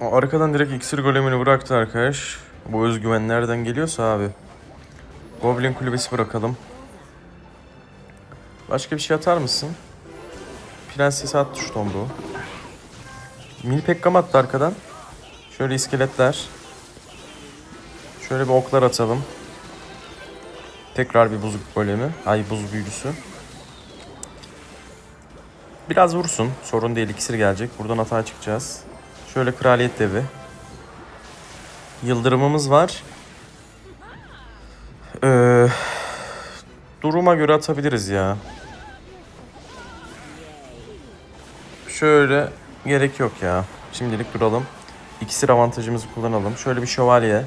Arkadan direkt iksir golemini bıraktı arkadaş. Bu özgüven nereden geliyorsa abi. Goblin kulübesi bırakalım. Başka bir şey atar mısın? Prensesi attı şu tomruğu. Mini Pekkam attı arkadan. Şöyle iskeletler. Şöyle bir oklar atalım. Tekrar bir buz golemi. Ay buz büyücüsü. Biraz vursun. Sorun değil. iksir gelecek. Buradan hata çıkacağız. Şöyle kraliyet devi. Yıldırımımız var. Ee, duruma göre atabiliriz ya. Şöyle gerek yok ya. Şimdilik duralım. İksir avantajımızı kullanalım. Şöyle bir şövalye.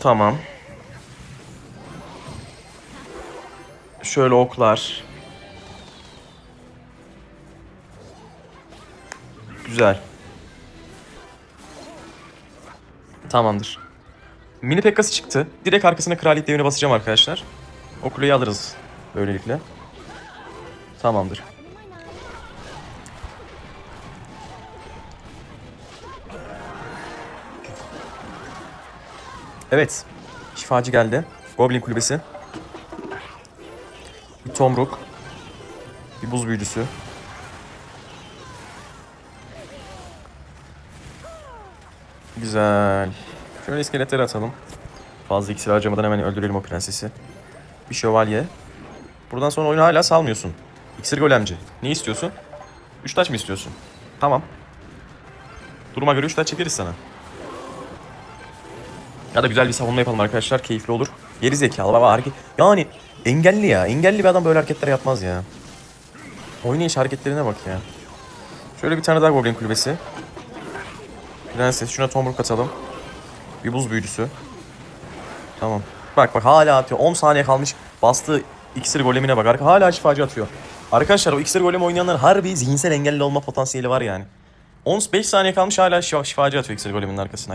Tamam. Şöyle oklar. Güzel. Tamamdır. Mini Pekkası çıktı. Direkt arkasına kraliyet devine basacağım arkadaşlar. O kuleyi alırız böylelikle. Tamamdır. Evet. Şifacı geldi. Goblin kulübesi. Bir tomruk. Bir buz büyücüsü. Güzel. Şöyle iskeletleri atalım. Fazla iksir harcamadan hemen öldürelim o prensesi. Bir şövalye. Buradan sonra oyunu hala salmıyorsun. İksir golemci. Ne istiyorsun? Üç taş mı istiyorsun? Tamam. Duruma göre üç taş çekeriz sana. Ya da güzel bir savunma yapalım arkadaşlar. Keyifli olur. Geri zekalı baba hareket. Yani engelli ya. Engelli bir adam böyle hareketler yapmaz ya. Oynayış hareketlerine bak ya. Şöyle bir tane daha Goblin kulübesi. Prenses. Şuna tomruk atalım. Bir buz büyücüsü. Tamam. Bak bak hala atıyor. 10 saniye kalmış. Bastığı iksir golemine bak. Hala şifacı atıyor. Arkadaşlar o iksir golemi oynayanlar harbi zihinsel engelli olma potansiyeli var yani. 15 saniye kalmış hala şifa- şifacı atıyor iksir goleminin arkasına ya.